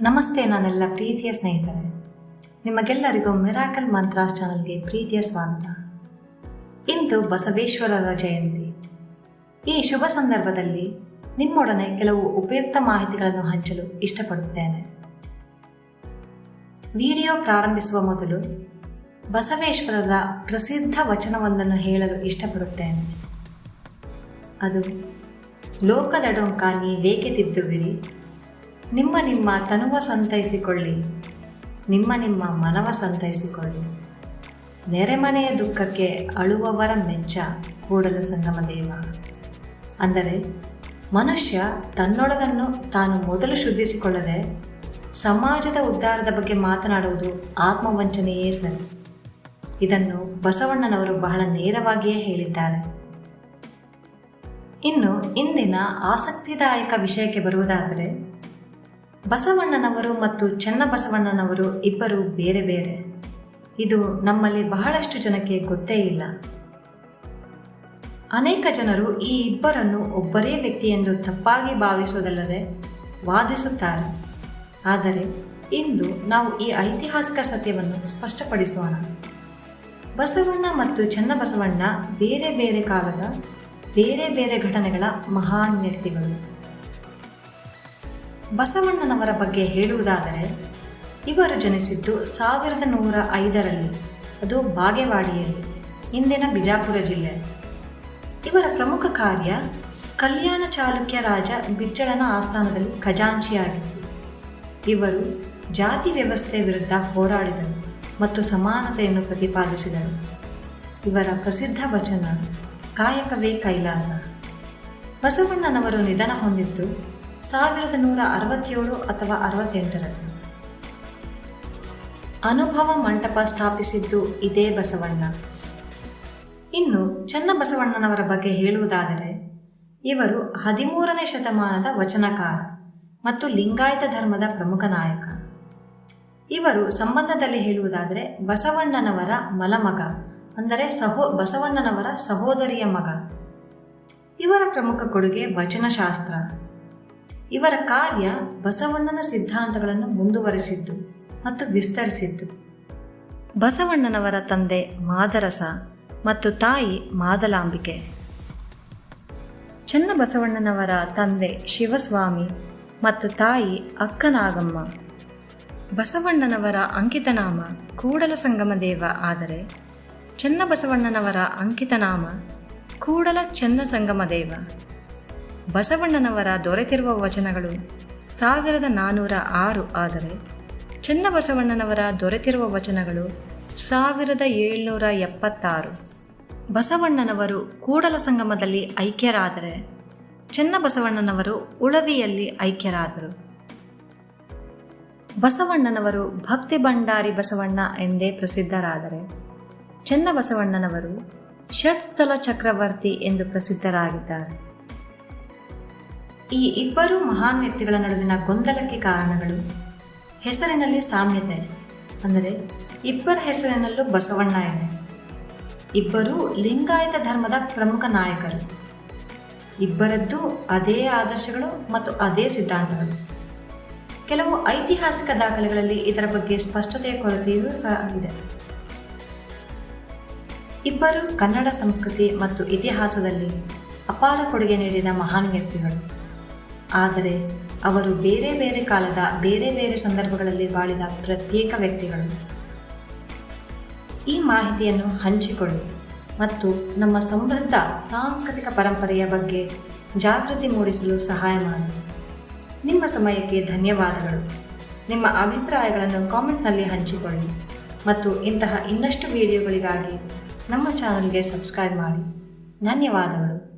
ನಮಸ್ತೆ ನಾನೆಲ್ಲ ಪ್ರೀತಿಯ ಸ್ನೇಹಿತರೆ. ನಿಮಗೆಲ್ಲರಿಗೂ ಮಿರಾಕಲ್ ಮಂತ್ರಾಸ್ ಚಾನಲ್ಗೆ ಪ್ರೀತಿಯ ಸ್ವಾಗತ. ಇಂದು ಬಸವೇಶ್ವರರ ಜಯಂತಿ. ಈ ಶುಭ ಸಂದರ್ಭದಲ್ಲಿ ನಿಮ್ಮೊಡನೆ ಕೆಲವು ಉಪಯುಕ್ತ ಮಾಹಿತಿಗಳನ್ನು ಹಂಚಲು ಇಷ್ಟಪಡುತ್ತೇನೆ. ವಿಡಿಯೋ ಪ್ರಾರಂಭಿಸುವ ಮೊದಲು ಬಸವೇಶ್ವರರ ಪ್ರಸಿದ್ಧ ವಚನವೊಂದನ್ನು ಹೇಳಲು ಇಷ್ಟಪಡುತ್ತೇನೆ. ಅದು, ಲೋಕದಡೊಂಕ ನೀವೇಕೆ ತಿದ್ದುವಿರಿ ನಿಮ್ಮ ನಿಮ್ಮ ತನುವ ಸಂತೈಸಿಕೊಳ್ಳಿ. ನಿಮ್ಮ ನಿಮ್ಮ ಮನವ ಸಂತೈಸಿಕೊಳ್ಳಿ. ನೆರೆಮನೆಯ ದುಃಖಕ್ಕೆ ಅಳುವವರ ಮೆಚ್ಚ, ಕೂಡಲು ಸಂಗಮ ದೇವ ಅಂದರೆ, ಮನುಷ್ಯ ತನ್ನೊಳಗನ್ನು ತಾನು ಮೊದಲು ಶುದ್ಧಿಸಿಕೊಳ್ಳದೆ, ಸಮಾಜದ ಉದ್ಧಾರದ ಬಗ್ಗೆ ಮಾತನಾಡುವುದು ಆತ್ಮವಂಚನೆಯೇ ಸರಿ. ಇದನ್ನು ಬಸವಣ್ಣನವರು ಬಹಳ ನೇರವಾಗಿಯೇ ಹೇಳಿದ್ದಾರೆ. ಇನ್ನು, ಇಂದಿನ ಆಸಕ್ತಿದಾಯಕ ವಿಷಯಕ್ಕೆ ಬರುವುದಾದರೆ ಬಸವಣ್ಣನವರು ಮತ್ತು ಚನ್ನಬಸವಣ್ಣನವರು ಇಬ್ಬರು ಬೇರೆ ಬೇರೆ. ಇದು ನಮ್ಮಲ್ಲಿ ಬಹಳಷ್ಟು ಜನಕ್ಕೆ ಗೊತ್ತೇ ಇಲ್ಲ. ಅನೇಕ ಜನರು ಈ ಇಬ್ಬರನ್ನು ಒಬ್ಬರೇ ವ್ಯಕ್ತಿ ಎಂದು ತಪ್ಪಾಗಿ ಭಾವಿಸುವುದಲ್ಲದೆ ವಾದಿಸುತ್ತಾರೆ. ಆದರೆ ಇಂದು ನಾವು ಈ ಐತಿಹಾಸಿಕ ಸತ್ಯವನ್ನು ಸ್ಪಷ್ಟಪಡಿಸೋಣ. ಬಸವಣ್ಣ ಮತ್ತು ಚನ್ನಬಸವಣ್ಣ ಬೇರೆ ಬೇರೆ ಕಾಲದ, ಬೇರೆ ಬೇರೆ ಘಟನೆಗಳ ಮಹಾನ್ ವ್ಯಕ್ತಿಗಳು. ಬಸವಣ್ಣನವರ ಬಗ್ಗೆ ಹೇಳುವುದಾದರೆ, ಇವರು ಜನಿಸಿದ್ದು ಸಾವಿರದ ನೂರ ಐದರಲ್ಲಿ, ಅದು ಬಾಗೇವಾಡಿಯಲ್ಲಿ, ಇಂದಿನ ಬಿಜಾಪುರ ಜಿಲ್ಲೆ. ಇವರ ಪ್ರಮುಖ ಕಾರ್ಯ ಕಲ್ಯಾಣ ಚಾಲುಕ್ಯ ರಾಜ ಬಿಜ್ಜಳನ ಆಸ್ಥಾನದಲ್ಲಿ ಖಜಾಂಚಿಯಾಗಿತ್ತು. ಇವರು ಜಾತಿ ವ್ಯವಸ್ಥೆ ವಿರುದ್ಧ ಹೋರಾಡಿದರು ಮತ್ತು ಸಮಾನತೆಯನ್ನು ಪ್ರತಿಪಾದಿಸಿದರು. ಇವರ ಪ್ರಸಿದ್ಧ ವಚನ ಕಾಯಕವೇ ಕೈಲಾಸ. ಬಸವಣ್ಣನವರು ನಿಧನ ಹೊಂದಿದ್ದು ಸಾವಿರದ ನೂರ ಅರವತ್ತೇಳು ಅಥವಾ ಅರವತ್ತೆಂಟರಲ್ಲಿ ಅನುಭವ ಮಂಟಪ ಸ್ಥಾಪಿಸಿದ್ದು ಇದೇ ಬಸವಣ್ಣ. ಇನ್ನು ಚನ್ನಬಸವಣ್ಣನವರ ಬಗ್ಗೆ ಹೇಳುವುದಾದರೆ, ಇವರು ಹದಿಮೂರನೇ ಶತಮಾನದ ವಚನಕಾರ ಮತ್ತು ಲಿಂಗಾಯತ ಧರ್ಮದ ಪ್ರಮುಖ ನಾಯಕ. ಇವರು ಸಂಬಂಧದಲ್ಲಿ ಹೇಳುವುದಾದರೆ, ಬಸವಣ್ಣನವರ ಮಲಮಗ, ಅಂದರೆ ಸಹೋ, ಬಸವಣ್ಣನವರ ಸಹೋದರಿಯ ಮಗ. ಇವರ ಪ್ರಮುಖ ಕೊಡುಗೆ ವಚನಶಾಸ್ತ್ರ. ಇವರ ಕಾರ್ಯ ಬಸವಣ್ಣನ ಸಿದ್ಧಾಂತಗಳನ್ನು ಮುಂದುವರೆಸಿದ್ದು ಮತ್ತು ವಿಸ್ತರಿಸಿದ್ದು. ಬಸವಣ್ಣನವರ ತಂದೆ ಮಾದರಸ ಮತ್ತು ತಾಯಿ ಮಾದಲಾಂಬಿಕೆ. ಚನ್ನಬಸವಣ್ಣನವರ ತಂದೆ ಶಿವಸ್ವಾಮಿ ಮತ್ತು ತಾಯಿ ಅಕ್ಕನಾಗಮ್ಮ. ಬಸವಣ್ಣನವರ ಅಂಕಿತನಾಮ ಕೂಡಲ ಸಂಗಮ ದೇವ ಆದರೆ ಚನ್ನಬಸವಣ್ಣನವರ ಅಂಕಿತನಾಮ ಕೂಡಲ ಚನ್ನ ಸಂಗಮ ದೇವ ಬಸವಣ್ಣನವರ ದೊರೆತಿರುವ ವಚನಗಳು. ಸಾವಿರದ ನಾನ್ನೂರ ಆರು ಆದರೆ ಚನ್ನಬಸವಣ್ಣನವರ ದೊರೆತಿರುವ ವಚನಗಳು ಸಾವಿರದ ಏಳ್ನೂರ ಎಪ್ಪತ್ತಾರು. ಬಸವಣ್ಣನವರು ಕೂಡಲ ಸಂಗಮದಲ್ಲಿ ಐಕ್ಯರಾದರೆ ಚನ್ನಬಸವಣ್ಣನವರು ಉಳವಿಯಲ್ಲಿ ಐಕ್ಯರಾದರು. ಬಸವಣ್ಣನವರು ಭಕ್ತಿ ಭಂಡಾರಿ ಬಸವಣ್ಣ ಎಂದೇ ಪ್ರಸಿದ್ಧರಾದರೆ ಚನ್ನಬಸವಣ್ಣನವರು ಷಟ್ಸ್ಥಲ ಚಕ್ರವರ್ತಿ ಎಂದು ಪ್ರಸಿದ್ಧರಾಗಿದ್ದಾರೆ. ಈ ಇಬ್ಬರು ಮಹಾನ್ ವ್ಯಕ್ತಿಗಳ ನಡುವಿನ ಗೊಂದಲಕ್ಕೆ ಕಾರಣಗಳು. ಹೆಸರಿನಲ್ಲಿ ಸಾಮ್ಯತೆ, ಅಂದರೆ ಇಬ್ಬರ ಹೆಸರಿನಲ್ಲೂ ಬಸವಣ್ಣ ಇದೆ ಇಬ್ಬರೂ ಲಿಂಗಾಯತ ಧರ್ಮದ ಪ್ರಮುಖ ನಾಯಕರು. ಇಬ್ಬರದ್ದು ಅದೇ ಆದರ್ಶಗಳು ಮತ್ತು ಅದೇ ಸಿದ್ಧಾಂತಗಳು. ಕೆಲವು ಐತಿಹಾಸಿಕ ದಾಖಲೆಗಳಲ್ಲಿ ಇದರ ಬಗ್ಗೆ ಸ್ಪಷ್ಟತೆಯ ಕೊರತೆಯೂ ಸಹ ಇದೆ. ಇಬ್ಬರು ಕನ್ನಡ ಸಂಸ್ಕೃತಿ ಮತ್ತು ಇತಿಹಾಸದಲ್ಲಿ ಅಪಾರ ಕೊಡುಗೆ ನೀಡಿದ ಮಹಾನ್ ವ್ಯಕ್ತಿಗಳು. ಆದರೆ ಅವರು ಬೇರೆ ಬೇರೆ ಕಾಲದ ಬೇರೆ ಬೇರೆ ಸಂದರ್ಭಗಳಲ್ಲಿ ಬಾಳಿದ ಪ್ರತ್ಯೇಕ ವ್ಯಕ್ತಿಗಳು. ಈ ಮಾಹಿತಿಯನ್ನು ಹಂಚಿಕೊಳ್ಳಿ ಮತ್ತು ನಮ್ಮ ಸಮೃದ್ಧ ಸಾಂಸ್ಕೃತಿಕ ಪರಂಪರೆಯ ಬಗ್ಗೆ ಜಾಗೃತಿ ಮೂಡಿಸಲು ಸಹಾಯ ಮಾಡಿ. ನಿಮ್ಮ ಸಮಯಕ್ಕೆ ಧನ್ಯವಾದಗಳು. ನಿಮ್ಮ ಅಭಿಪ್ರಾಯಗಳನ್ನು ಕಾಮೆಂಟ್ನಲ್ಲಿ ಹಂಚಿಕೊಳ್ಳಿ ಮತ್ತು ಇಂತಹ ಇನ್ನಷ್ಟು ವಿಡಿಯೋಗಳಿಗಾಗಿ ನಮ್ಮ ಚಾನಲ್ಗೆ ಸಬ್ಸ್ಕ್ರೈಬ್ ಮಾಡಿ. ಧನ್ಯವಾದಗಳು.